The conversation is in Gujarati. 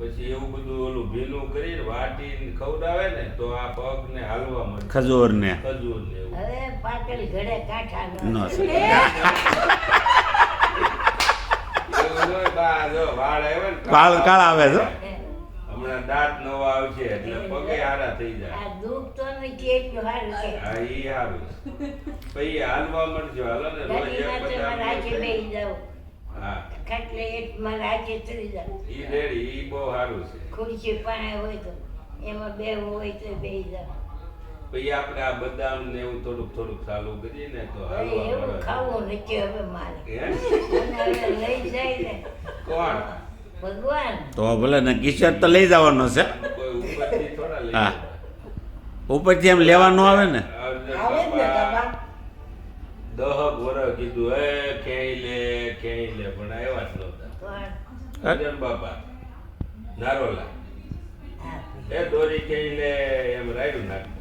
પછી એવું બધું ઓલું ભીનું કરી વાટી ખવડાવે ને તો આ પગ ને હાલવા મળે. ખજૂર ને ખજૂર ને અરે પાટલ ઘડે કાઠા ન વાળ આવ્યા ને વાળ કાળા આવે છે. હમણાં દાંત નવા આવશે એટલે પગે હારા થઈ જાય. આ દુઃખ તો નથી એટલું સારું છે. હા ઈ હારું પછી હાલવા મળજો. હાલો ને રોજ એક બધા હા. ખાટલે એક મારે આજે ચડી રેડી ઈ બહુ સારું છે. ખુરશી પણ હોય તો એમાં બે હોય તો બે જાય પછી આપણે આ બદામ ને એવું થોડુંક થોડુંક ચાલુ કરીએ ને તો એવું ખાવું નથી હવે મારે. લઈ જાય ને. કોણ? ભગવાન. તો ભલે ને કિશોર તો લઈ જવાનો છે. હા. ઉપરથી એમ લેવાનું આવે ને? દહ વરસ કીધું હે લે. ક્યાંય લે પણ આવ્યા જ નહોતા. પણ અર્જુન બાપા નારોલા. એ દોરી ક્યાંય લે એમ રાયડું નાખતા.